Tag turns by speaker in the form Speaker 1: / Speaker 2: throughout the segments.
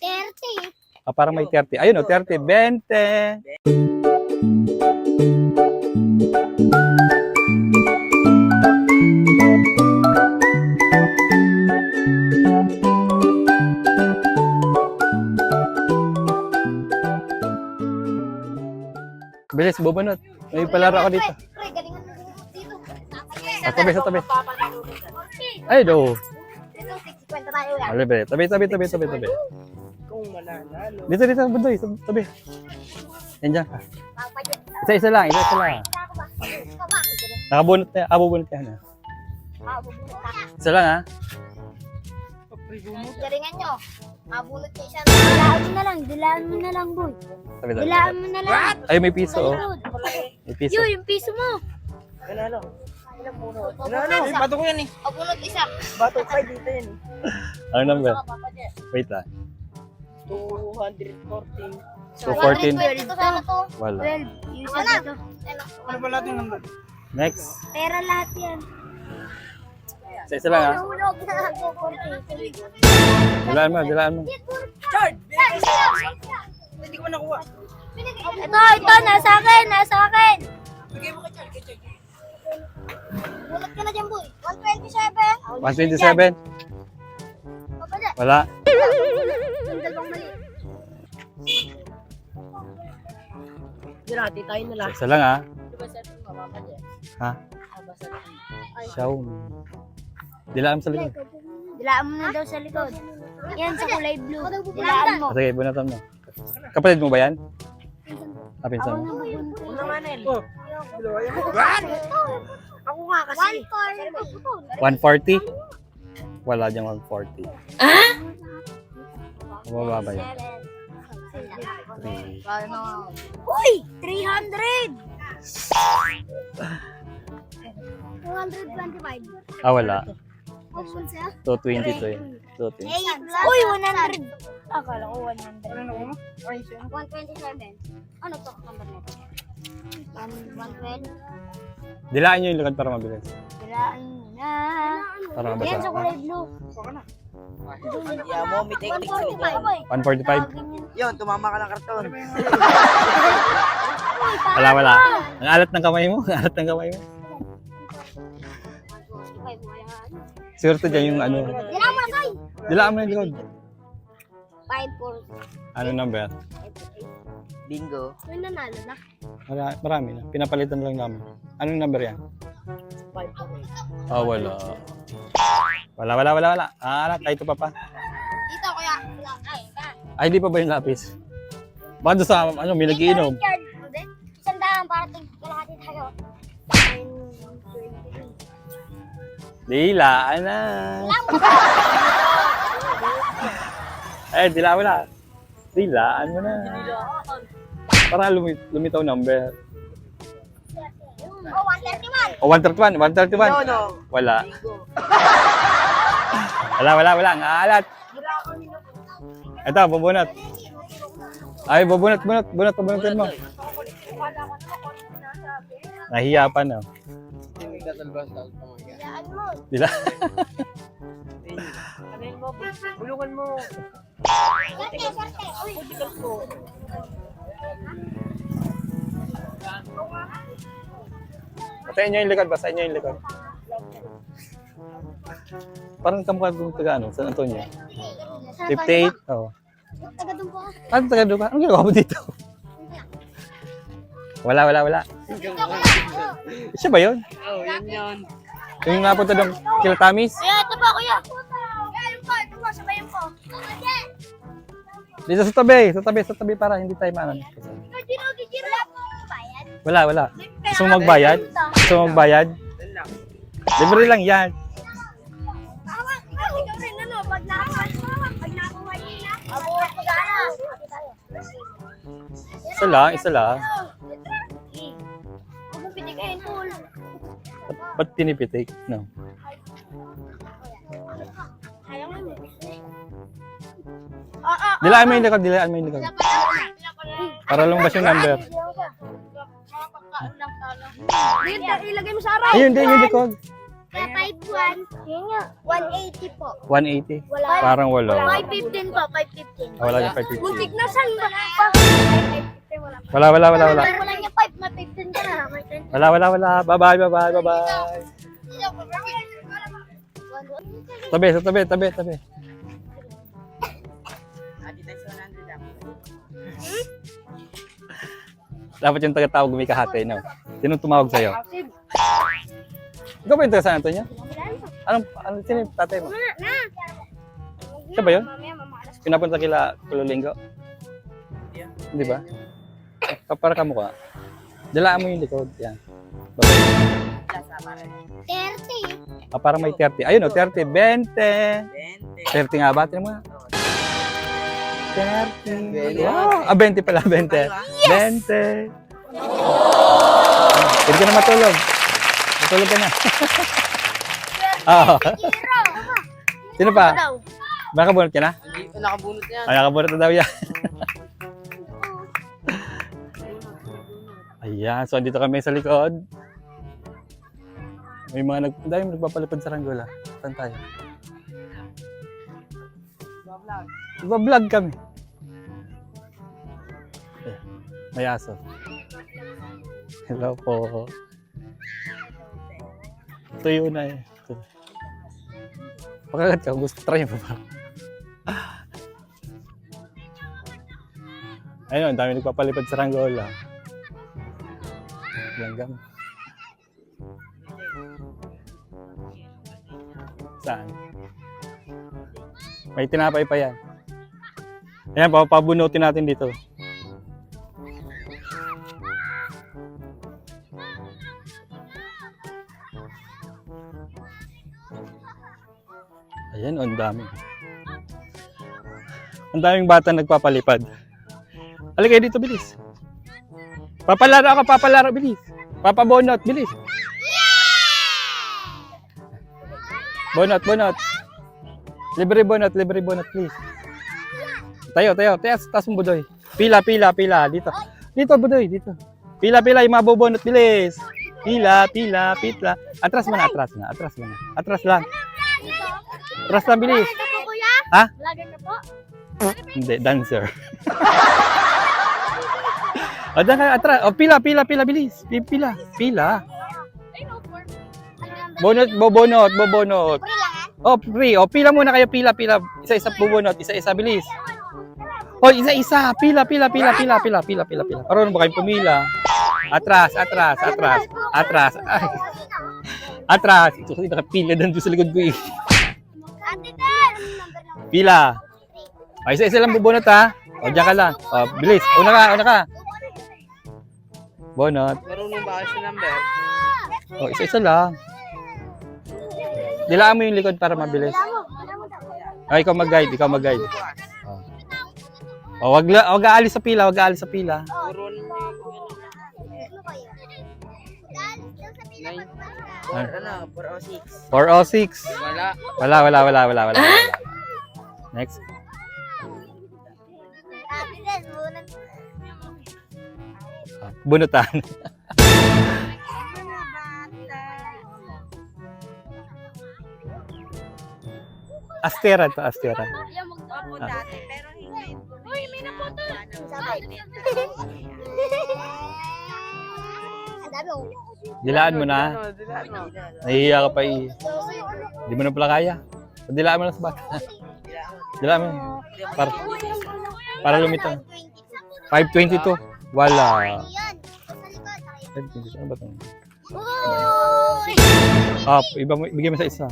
Speaker 1: 30.
Speaker 2: Ah, parang may 30. Ayun o, 30. 20. Bilis, bubunot. May palaro ako dito.
Speaker 1: Pre, galingan mo dito.
Speaker 2: Sa tabi, sa tabi. Ay, do.
Speaker 1: Dito, 60 tayo yan.
Speaker 2: Tabi, tabi, tabi, tabi, tabi, tabi.
Speaker 3: Kung mananalo.
Speaker 2: Dito, dito, bundoy, tabi. Yan dyan. Isa-isa lang, isa-isa lang. Nakabunot na, ah, bubunot ka na.
Speaker 1: Ah, ka.
Speaker 2: Isa lang ha.
Speaker 1: Galingan nyo. Mabunot ka isa. Dilaan mo na lang. Dilaan mo na lang, boy. Dilaan mo na lang.
Speaker 2: Ay, may piso oh. May piso.
Speaker 1: Yun, yung piso mo.
Speaker 3: Mananalo.
Speaker 1: Manalo.
Speaker 3: Mananalo. Bato ko yan eh.
Speaker 1: Mabunot isa.
Speaker 3: Bato pa dito yan eh.
Speaker 2: Ano number? Wait lang.
Speaker 3: 214.
Speaker 2: So, 14.
Speaker 1: 120 to sana to.
Speaker 2: Wala.
Speaker 1: 12. Yung isa dito.
Speaker 3: Ano ba natin number?
Speaker 2: Next.
Speaker 1: Pera lahat yan.
Speaker 2: Isa-isa lang ha.
Speaker 1: Ako.
Speaker 2: Dilaan mo, dilaan mo.
Speaker 3: Chard! Hindi ko nakuha.
Speaker 1: Ito, ito, nasa akin, nasa akin. Bulat ka na dyan, boy. 127.
Speaker 2: 127.
Speaker 1: Papadya.
Speaker 2: Wala.
Speaker 1: Yung dalawang mali.
Speaker 3: Dirati tayo na lang.
Speaker 2: Isa lang ha.
Speaker 3: Diba sa atin?
Speaker 2: Ha?
Speaker 3: Aba sa atin.
Speaker 2: Xiaomi. Dilaan sa likod.
Speaker 1: Dilaan mo na daw sa likod. Yan, sa kulay blue. Dilaan mo.
Speaker 2: Ah, Sige, bunatan mo. Kapatid mo ba yan? Ah, pinsan mo.
Speaker 3: Una nga Nel. Oh. What? Ako nga kasi.
Speaker 1: 140.
Speaker 2: 140? Wala dyan 140. Ah? Mababa ba yan? Three.
Speaker 1: Uy! 300! 225.
Speaker 2: Ah, wala.
Speaker 1: Option siya?
Speaker 2: 220 to yun. 220.
Speaker 1: Uy, 100! Akala ko 100.
Speaker 3: Ano mo? Ay, siya.
Speaker 1: 127. Ano to? Number nito? 112.
Speaker 2: Dilaan nyo yung likod para mabilis.
Speaker 1: Dilaan na.
Speaker 2: Para
Speaker 1: Yan, sa
Speaker 2: mabasa.
Speaker 1: kulay blue.
Speaker 3: Yeah, mo, may technique sa likod.
Speaker 2: 145?
Speaker 3: Yun, tumama ka ng karton.
Speaker 2: Wala, wala. Ang alat ng kamay mo. Ang alat ng kamay mo. Swerte dyan yung ano.
Speaker 1: Dilaan mo na, Soy!
Speaker 2: Dilaan mo yung likod.
Speaker 1: 5
Speaker 2: Ano number?
Speaker 3: Bingo.
Speaker 1: May nanalo na.
Speaker 2: Mara- Marami na. Pinapalitan lang namin. Anong number yan?
Speaker 3: 5
Speaker 2: Ah, wala. Wala, wala, wala, wala. Ah, alat. Ay, ito pa pa.
Speaker 1: Dito, kuya. Ay, ba?
Speaker 2: Ay, di pa ba yung lapis? Baka doon sa, ano, may nagiinom.
Speaker 1: Richard, hindi. Isang daan para tig kalahati tayo.
Speaker 2: Dilaan na. Eh, dilaan mo na. Dilaan mo na. Para lumi lumitaw number.
Speaker 1: Oh, 131.
Speaker 2: O, 131, 131.
Speaker 3: No, no.
Speaker 2: Wala. Wala, wala, wala. Ang alat. Ito, bubunot. Ay, bubunot, bunot, bunot, bunutin mo. Nahiya pa na.
Speaker 1: Dilaan mo.
Speaker 2: Dila.
Speaker 3: Yun mo? Bulungan mo.
Speaker 1: Sarte, sarte. Uy,
Speaker 3: Putikas mo.
Speaker 2: Patayin niyo yung likod, basahin niyo yung likod. Parang kamukha kong taga ano, San Antonio. 58. Oo.
Speaker 1: taga doon po.
Speaker 2: Ano taga doon ka? Anong ginagawa mo dito? Wala, wala, wala. Siya ba yun?
Speaker 3: Oh, yun yun.
Speaker 2: Yung napunta doon kila Tamis?
Speaker 1: Kuya, ito po, kuya. Ayun po, ito po, sabayan po.
Speaker 2: Dito sa tabi, sa tabi, sa tabi para hindi tayo
Speaker 1: giro. Wala.
Speaker 2: Wala. Gusto mo magbayad? Gusto mo magbayad? Libre lang yan. Isa lang, isa lang. Ba't, pinipitik? No. Dilaan mo yung likod, dilaan mo yung likod. Para lumabas yung number.
Speaker 1: Dito, ilagay mo sa aray.
Speaker 2: Ayun, din yung likod.
Speaker 1: Kaya 5-1. Yun nga. 180 po.
Speaker 2: 180.
Speaker 1: Wala.
Speaker 2: Parang walo.
Speaker 1: 515 po, 515.
Speaker 2: Ah, Wala yung 550.
Speaker 1: Muntik na saan ba? 515 wala.
Speaker 2: Wala, wala, wala, wala.
Speaker 1: Wala niya 5, may 15 ka na. May 10.
Speaker 2: Wala, wala, wala. Bye-bye, bye-bye, bye-bye. Tabi, sa tabi, tabi, tabi. Dapat yung taga-tawag may kahati, no? Sino tumawag sa'yo? Ikaw ba yung taga San Antonio? Anong, ano, sino yung tatay mo? Siya ba yun? Pinapunta kila Kululinggo? Hindi ba? Pa- Para ka mukha. Dalaan mo yung likod. Yan. Babay.
Speaker 1: 30.
Speaker 2: Ah, parang may 30. Ayun o, 30. 20. 30 nga ba? Tinan mo nga. 30. Wow. Ah, 20 pala. 20. 20. Pwede ka na matulog. Matulog ka na. Oo. Sino pa?
Speaker 1: Daw.
Speaker 2: Baka bunot ka na?
Speaker 3: Nakabunot yan.
Speaker 2: Ay, nakabunot na daw yan. Ayan, so andito kami sa likod. May mga nag... Dahil nagpapalipad sa Ranggola. Saan tayo? Nagpa-vlog kami. Eh, may aso. Hello po. Tuyo na eh. Pagkagat ka, gusto try mo ba? Ayun, ang dami nagpapalipad sa Ranggola. Langgam. Saan? May tinapay pa yan. Ayan, papabunutin natin dito. Ayan, ang dami. Ang daming bata nagpapalipad. Halika dito, bilis. Papalaro ako, papalaro, bilis. Papabonot, bilis. Bonot, bonot. Libre bonot, libre bonot, please. Tayo, tayo, tayo, taas mo budoy. Pila, pila, pila, dito. Dito, budoy, dito. Pila, pila, yung mabubonot, bilis. Pila, pila, pila. Atras mo na, atras na, atras mo na. Atras lang. Atras lang, bilis. Ha?
Speaker 1: Vlogger ka po?
Speaker 2: Hindi, dancer. o, dyan kayo, atras. O, pila, pila, pila, bilis. Pi- Pila, pila.
Speaker 1: For...
Speaker 2: Bonot, bobonot, bobonot.
Speaker 1: Ah.
Speaker 2: Oh, free. O, pila muna kayo, pila, pila. Isa-isa bobonot, isa-isa, bilis. O, isa-isa. Pila, pila, pila, pila, pila, pila, pila, pila. Parang ba kayong pumila? Atras, atras, atras, atras. Ay, atras. Ito kasi nakapila doon sa likod ko eh. Pila. O, isa-isa lang bobonot ha. O, dyan ka lang. O, bilis. Una ka, una ka. Bonot.
Speaker 3: Marunong ba sa number?
Speaker 2: O, isa-isa lang. Dilaan mo yung likod para mabilis. O, ikaw mag-guide, ikaw mag-guide. O, o wag, la- wag aalis sa pila, wag aalis sa pila.
Speaker 3: Four, ano, 406.
Speaker 2: 406.
Speaker 3: Wala.
Speaker 2: Wala, wala, wala, wala, wala. wala. Next. Bunutan. Astera to, Astera.
Speaker 1: Opo,
Speaker 2: Ah.
Speaker 1: dati, pero hindi. Uy, may naputo. Ang dami, oh.
Speaker 2: Dilaan mo na.
Speaker 3: Ano, dilaan mo.
Speaker 2: Nahihiya ka pa eh. Hindi mo na pala kaya. Dilaan mo na sa bata. Dilaan mo. Para, para lumitaw. 522. Wala.
Speaker 1: Likod.
Speaker 2: 522. Ano ba ito?
Speaker 1: Uy!
Speaker 2: Ah, iba mo, bigyan mo sa isa.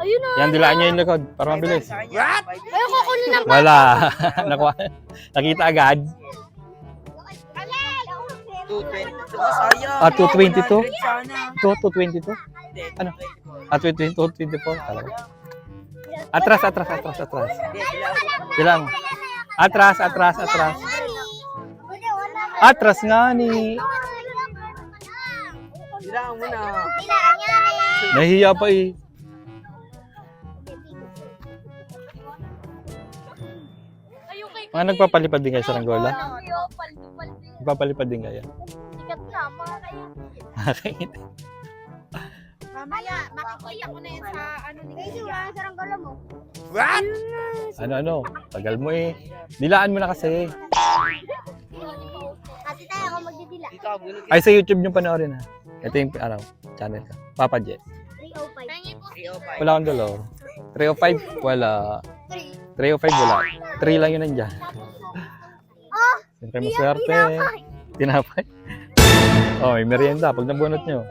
Speaker 1: Ayun na.
Speaker 2: Yan, dilaan niya yung likod para mabilis.
Speaker 3: What?
Speaker 1: Ayoko kunin ng
Speaker 2: Wala. Nakuha. Nakita agad.
Speaker 3: 222. Sayang.
Speaker 2: Ah, 222?
Speaker 3: 100 sana.
Speaker 2: 2, 222?
Speaker 3: Hindi,
Speaker 2: Ano? Ah, 22, 224. Talaga. Atras, atras, atras, atras.
Speaker 3: Mo.
Speaker 2: Atras, atras, atras. Atras nga ni.
Speaker 3: Dilaan mo na.
Speaker 2: Nahihiya pa eh. Mga nagpapalipad din kayo sa Rangola? Nagpapalipad din kayo?
Speaker 1: Sikat na, mga kaya.
Speaker 2: Nakakita.
Speaker 4: Mamaya, makikita ko na yan sa ano ni
Speaker 1: wala na sarang gala mo.
Speaker 2: Ano, ano? Tagal mo eh. Dilaan mo na kasi.
Speaker 1: Kasi tayo ako magdidila.
Speaker 3: Dito
Speaker 2: Ay, sa YouTube nyo panoorin ha. Ito yung, ano, channel ka. Papa Jet.
Speaker 1: 305.
Speaker 3: 305.
Speaker 2: Wala akong dalaw. 305? Wala. 305 wala. 3 lang yun nandyan.
Speaker 1: Oh,
Speaker 2: Siyempre maswerte. Tinapay. Oh, may merienda pag nabunot nyo.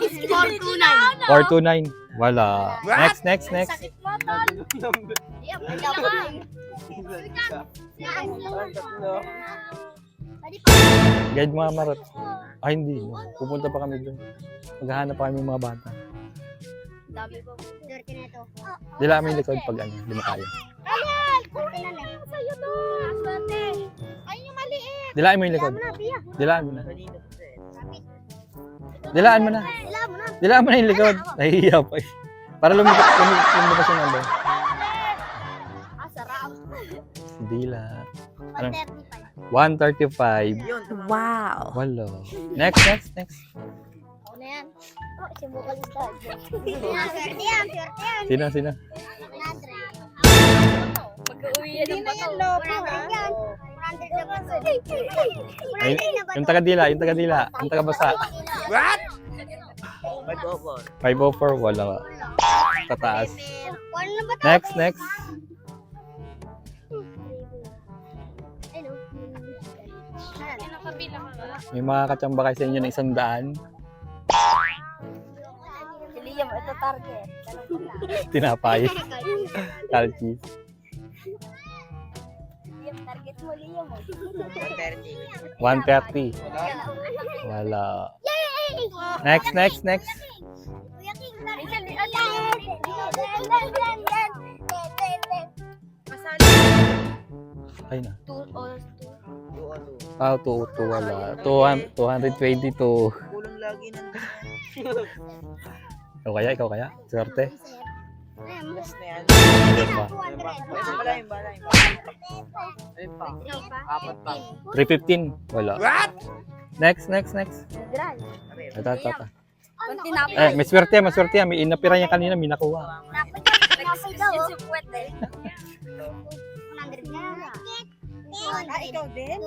Speaker 1: 429.
Speaker 2: 429. Wala. Next, next, next.
Speaker 1: Sakit mo, tol. Ka. Pa.
Speaker 2: Guide mga marot. Ay, hindi. Pupunta pa kami doon. Maghahanap pa kami ng mga bata.
Speaker 1: Dami po. Dirty na ito.
Speaker 2: Dila kami yung likod pag ano, hindi mo kaya.
Speaker 1: Ayan! Kunin na lang. Sa'yo to. Swerte.
Speaker 4: Ay, yung maliit.
Speaker 2: Dilaan mo yung likod.
Speaker 1: Mo na.
Speaker 2: Dilaan mo na.
Speaker 3: Eh.
Speaker 2: Dilaan mo na.
Speaker 1: Sila mo na.
Speaker 2: Dilaan mo na yung likod. Nahihiya pa eh. Para lumipas yung number.
Speaker 1: Ah, sarap.
Speaker 2: Dila. Ano?
Speaker 1: 135.
Speaker 2: 135.
Speaker 3: Yun,
Speaker 4: Wow.
Speaker 2: Wala. Next, next, next.
Speaker 1: Ako na yan. Oh, si Bukal Star. Swerte yan, swerte yan.
Speaker 2: Sino, sino?
Speaker 1: 100.
Speaker 4: Mag-uwi yan ng bato. Lopo,
Speaker 1: 100 yan. 100 na ba ito?
Speaker 2: Ay,
Speaker 1: 100 na ba
Speaker 2: yung taga-dila, yung taga-dila, yung taga-basa.
Speaker 3: What? 504.
Speaker 2: 504, wala. Tataas. Next, next. May mga katsamba kayo sa inyo ng isang daan.
Speaker 1: Si Liam, ito target.
Speaker 2: Tinapay. Cheese.
Speaker 1: Liam, target mo, Liam.
Speaker 3: 130.
Speaker 2: 130. Wala. Next, next, next.
Speaker 1: Target.
Speaker 4: Masali.
Speaker 2: Ay na.
Speaker 4: Two or
Speaker 3: 202.
Speaker 2: Ah, 202 wala. 200 222.
Speaker 3: Kulang lagi ng
Speaker 2: Ikaw kaya? Ikaw kaya? Swerte?
Speaker 3: gas na yan.
Speaker 2: Ano pa?
Speaker 3: Ayun pa. Ayun ayun ayun pa. Ayun pa. Apat pa.
Speaker 2: 315. Wala. Next, next, next. Ito, ito, ito.
Speaker 4: Na
Speaker 2: Eh, may swerte, may swerte. May inapira niya kanina, may nakuha.
Speaker 1: Napay daw, oh.
Speaker 4: Pwede.
Speaker 1: 100 na.
Speaker 4: Ah, ikaw din?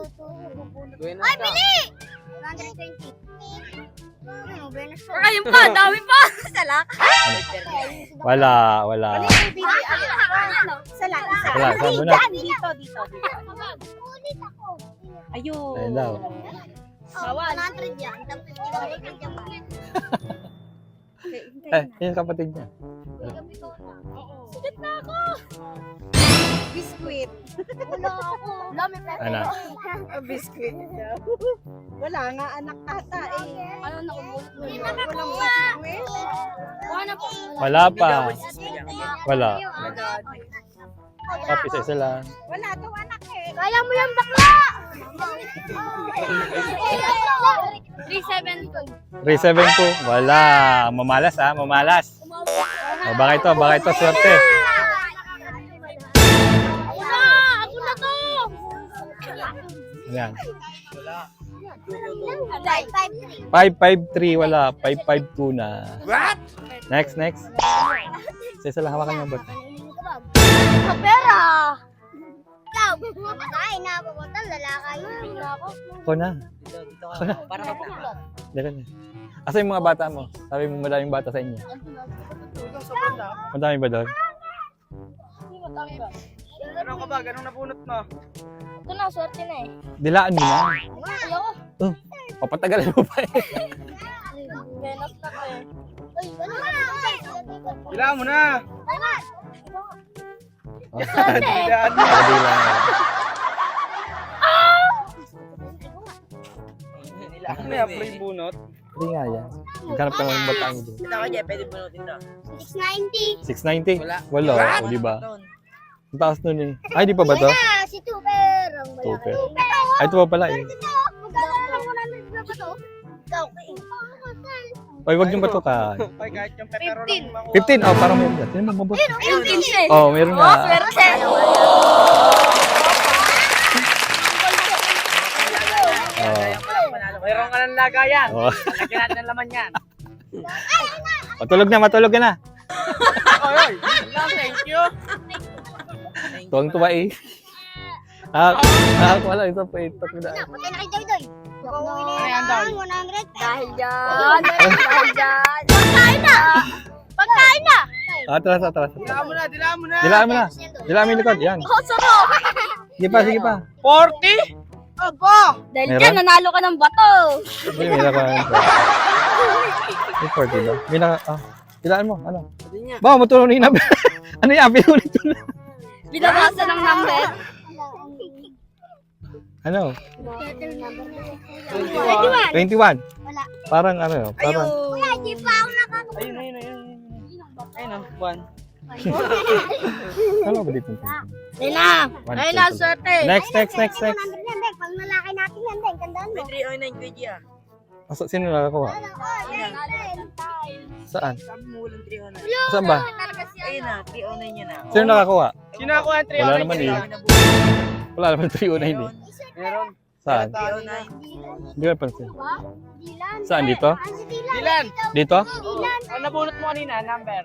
Speaker 1: Ay, bili! 120. Ano, bonus ko.
Speaker 4: Ayun pa, dami pa. Salak.
Speaker 2: Wala, wala.
Speaker 4: Salak. Isa.
Speaker 2: Wala, na.
Speaker 4: Dito, dito, dito.
Speaker 1: Ulit ako.
Speaker 4: Ayun.
Speaker 2: Ayun daw.
Speaker 1: Oh, 100 yan. Tapos 50 yan.
Speaker 2: Eh, yun kapatid niya.
Speaker 4: Sigat na ako. Biskuit.
Speaker 1: Wala ako. Dami pa.
Speaker 2: Ano?
Speaker 4: Biskuit daw. Wala nga anak ata eh.
Speaker 1: Ano na umulot mo?
Speaker 4: Hindi nakakuha.
Speaker 1: Wala po.
Speaker 2: Wala pa. Wala. Top, isa-isa lang.
Speaker 4: Wala daw anak eh.
Speaker 1: Kaya mo yan, bakla! 372.
Speaker 2: 372. Wala. Mamalas ha, mamalas. O, baka ito, baka ito, swerte. Yan.
Speaker 1: 553.
Speaker 2: 553, wala. 552 na.
Speaker 3: What?
Speaker 2: Next, next. Isa-isa lang, hawakan ang bot.
Speaker 1: Sa pera! Ikaw! Ay, napapunta, lalakay. Na ako.
Speaker 2: Ako na.
Speaker 3: Dito ka. Para mapukulot.
Speaker 2: Dito na. Asa yung mga bata mo? Sabi mo madaming bata sa inyo. Madami ba doon?
Speaker 3: Ganun ka ba? Ganun napunot mo?
Speaker 1: Ito na, swerte na eh.
Speaker 2: Dilaan mo na.
Speaker 1: Ayoko.
Speaker 2: Oh, papatagal mo pa eh.
Speaker 1: Benos na ko eh. Ay, ano ka na?
Speaker 3: Kailangan mo na!
Speaker 2: Dilaan mo. Dilaan.
Speaker 3: Ano yan? Free bunot?
Speaker 2: Hindi nga yan. Naghanap ka ng bata mo doon.
Speaker 3: Ito ka dyan, pwede bunutin to.
Speaker 1: 690.
Speaker 2: 690?
Speaker 3: Wala.
Speaker 2: Wala. O, di ba? Ang taas nun eh. Ay, di pa ba to?
Speaker 1: Ah, si. Ito,
Speaker 2: Ay, ito pa pala eh.
Speaker 1: Ito, magkano lang 100 na ba to? Ikaw, eh.
Speaker 2: Ay, wag yung
Speaker 3: lang makuha.
Speaker 2: 15. Oh, parang meron dyan. Mo, mabuti.
Speaker 1: 15.
Speaker 2: Oh, meron nga. Oh.
Speaker 3: Mayroon ka ng lagayan.
Speaker 2: Oh.
Speaker 3: Lagyan ng laman yan.
Speaker 2: Matulog na, matulog ka na.
Speaker 3: Oy, oy. Thank you.
Speaker 2: Tuwang tuwa eh. Ah, ah, wala ito pa ito.
Speaker 1: Patay na kay Doy Doy. Na
Speaker 3: Ayan,
Speaker 1: ang 100. Dahil dyan. Dahil dyan. Pagkain na. Pagkain na.
Speaker 2: Ah, atras, atras.
Speaker 3: Dilaan mo na, dilaan mo na.
Speaker 2: Dilaan mo na. Dilaan mo yung likod. Yan.
Speaker 1: Oh, sarap.
Speaker 2: Sige pa, sige pa.
Speaker 3: 40? Aba!
Speaker 1: Dahil dyan, nanalo ka ng bato.
Speaker 2: May may naka... May 40 daw. May naka... Ah, dilaan mo. Ano? Ba, matulong na yung Ano yan? Pinulit ko na.
Speaker 1: Binabasa ng number.
Speaker 2: Ano?
Speaker 3: 21.
Speaker 2: 21.
Speaker 1: Wala.
Speaker 2: Parang ano, parang...
Speaker 1: Kuya, di pa ako nakakita.
Speaker 3: Ayun, ayun, ayun. ayun. Ayun, oh, one.
Speaker 2: Ano ba dito?
Speaker 1: Ayun na. Ayun na, swerte.
Speaker 2: Next, next, next, next.
Speaker 1: Pag malaki natin yan, Deng. Tandaan mo.
Speaker 3: May 309 kay Gia.
Speaker 2: Asa, sino nakakuha? Saan?
Speaker 3: Sabi mo walang 309.
Speaker 2: Saan ba?
Speaker 3: Ayun na, 309 niya na.
Speaker 2: Sino nakakuha?
Speaker 3: Sino ako ang 309?
Speaker 2: Wala naman eh.
Speaker 3: Na buo.
Speaker 2: Wala naman 309 eh.
Speaker 3: Meron.
Speaker 2: Saan?
Speaker 3: 309.
Speaker 2: Hindi ko napansin.
Speaker 1: Dilan.
Speaker 2: Saan, dito?
Speaker 1: Ah, Dilan.
Speaker 2: Dito?
Speaker 1: Dilan.
Speaker 3: Ano nabunot mo kanina? Number.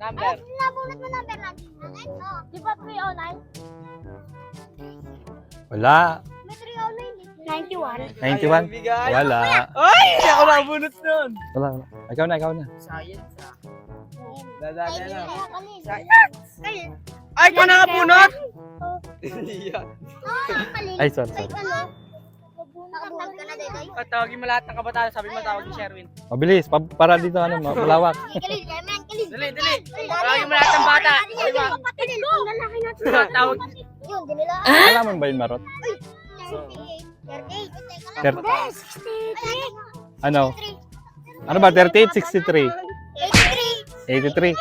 Speaker 3: Number.
Speaker 1: Nabunot mo number natin. Oh, Di ba 309?
Speaker 2: Wala.
Speaker 1: May 309. 91.
Speaker 2: 91?
Speaker 3: Bigay.
Speaker 2: Wala.
Speaker 3: Ay! Ako nabunot nun.
Speaker 2: Wala, wala. Ikaw na, ikaw na.
Speaker 3: Science ah.
Speaker 1: Ay,
Speaker 3: Dadali na. Science.
Speaker 1: Ay,
Speaker 3: Ay, ikaw na
Speaker 1: ah, kanina.
Speaker 2: Ay, sorry,
Speaker 1: Ay,
Speaker 2: sorry.
Speaker 1: ano? Nakatag ka na, Dedoy.
Speaker 3: At tawagin mo lahat ng kabataan. Sabi mo tawag ni Sherwin.
Speaker 2: Mabilis, pa- para dito ano, ma- malawak.
Speaker 3: Dali, dali. Tawagin mo lahat ng bata.
Speaker 1: Ano.
Speaker 3: Tawag.
Speaker 1: Yun, di nila.
Speaker 2: Alam mo ba yung marot?
Speaker 1: 38. 38.
Speaker 2: Ter-
Speaker 1: Teka lang. 63.
Speaker 2: Ano? Ano ba? 38, 63?
Speaker 1: 83.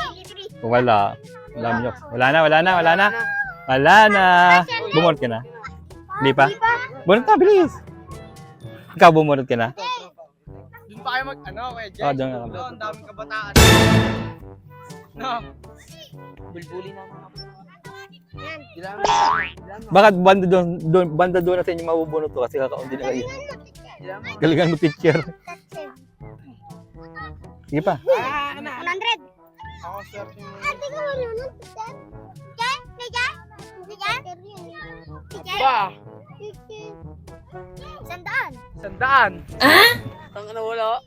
Speaker 2: 83? Wala. Yun. Wala na, wala na, wala na. Wala na. Bumunot ka na? Hindi pa? Bunot na, bilis. Ikaw bumunot ka na?
Speaker 3: Doon pa kayo mag, ano, Jay?
Speaker 2: Oh, doon na.
Speaker 3: Doon, daming kabataan. No. Bulbuli na mga.
Speaker 2: Bakit banda doon, doon banda doon natin yung mabubunot to kasi kakaunti na kayo.
Speaker 3: Dilaan mo.
Speaker 2: Galingan mo teacher. Sige pa.
Speaker 1: 100.
Speaker 3: Ako, mo.
Speaker 1: Ate ko marunong. May Jan? May Jan?
Speaker 3: Ba?
Speaker 1: Sandaan.
Speaker 3: Sandaan. Ah? Ang ano wala?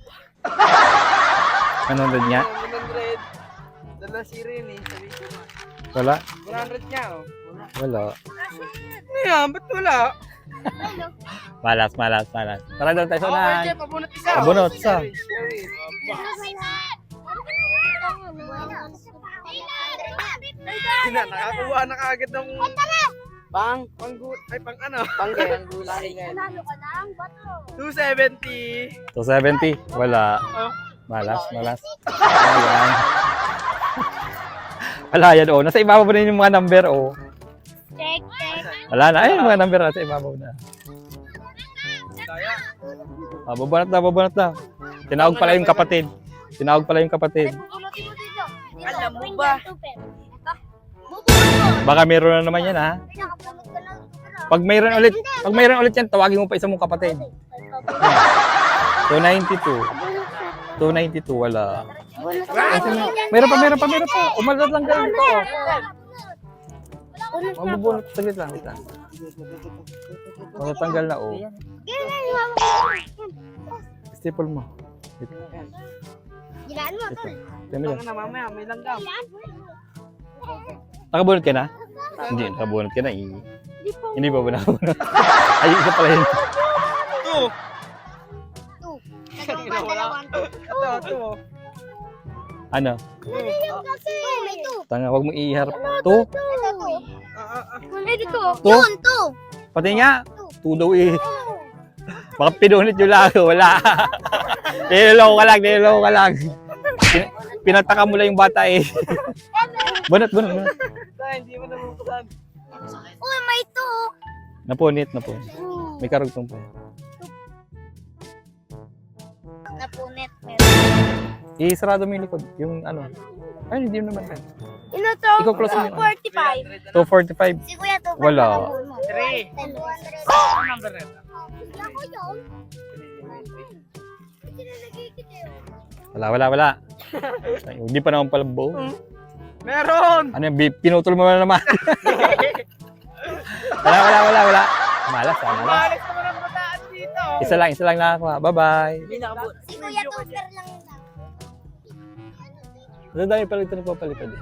Speaker 2: Ano doon niya?
Speaker 3: 100. Dala si Rin eh. Sabi ko nga.
Speaker 2: Wala?
Speaker 3: 100 niya oh. Wala.
Speaker 2: Wala.
Speaker 3: Ano yan? Ba't wala?
Speaker 2: Malas, malas, malas. Tara doon tayo sa unahan.
Speaker 3: Jay, pabunot isa.
Speaker 2: Pabunot, isa.
Speaker 3: Sina, nakakuha na kaagad ng... Pang? Pang Ay, pang ano? Pang gulay.
Speaker 1: Nanalo ka ang bato.
Speaker 3: 270.
Speaker 2: 270. Wala.
Speaker 3: Oh.
Speaker 2: Malas, malas. Ayan. Wala yan, oh. Nasa ibabaw na yung mga number, oh.
Speaker 1: Check, check.
Speaker 2: Wala na. Ay, yung mga number nasa ibabaw na. Ah, babanat na, babanat na. Tinawag pala yung kapatid. Tinawag pala yung kapatid.
Speaker 3: Alam mo ba?
Speaker 2: Baka meron na naman yan, ha? Pag mayroon ulit, pag mayroon ulit yan, tawagin mo pa isa mong kapatid. 292. 292, wala. Meron pa, meron pa, meron pa. Umalat lang ganito. Mabubunot. Saglit lang, saglit lang. Matatanggal na, oh. Staple mo. Wait,
Speaker 1: Gilaan mo, tol.
Speaker 2: lang. Tingnan mo
Speaker 3: Ang
Speaker 2: yan.
Speaker 3: na mamaya, may langgam.
Speaker 2: Nakabunot ka na? Hindi, nakabunot ka na. Eh. Hindi pa ba nakabunot? Ay, isa pala yun.
Speaker 3: Two.
Speaker 1: Two. Dalawang two.
Speaker 3: Ito.
Speaker 2: Ano?
Speaker 1: Kasi. May two.
Speaker 2: Tanga, wag mo iharap. To?
Speaker 1: Ito, two.
Speaker 3: Ah, ah, ah.
Speaker 1: Wala dito.
Speaker 2: Two?
Speaker 1: Yun, two.
Speaker 2: Pati nga. To daw eh. Baka pinunit yung lago, wala. niloloko ka lang, niloloko ka lang. Pin- pinataka mo lang yung bata eh. bunot, bunot, bunot.
Speaker 3: Tay, hindi mo nabubusan.
Speaker 1: Uy, may two.
Speaker 2: Napunit, napunit. May karugtong pa.
Speaker 1: Napunit.
Speaker 2: Isarado mo yung likod. Yung ano. Ay, hindi mo naman. yan.
Speaker 1: Ino to?
Speaker 2: Ikaw close mo yun.
Speaker 1: 45.
Speaker 2: 245.
Speaker 1: Si Kuya to.
Speaker 2: Wala.
Speaker 3: Three.
Speaker 1: 200.
Speaker 3: Ang number na ito.
Speaker 1: Ako yun.
Speaker 2: Wala, wala, wala. Ay, hindi pa naman pala buo.
Speaker 3: Meron!
Speaker 2: Ano yung bi- pinutol mo na naman? wala, wala, wala, wala. Malas, ah, malas.
Speaker 3: Malis naman ang bataan dito.
Speaker 2: Isa lang, isa lang nakakuha. Bye-bye.
Speaker 3: Hindi nakabot.
Speaker 1: Si Kuya Topper lang daw.
Speaker 2: Ang dami pala ito nagpapalipad eh.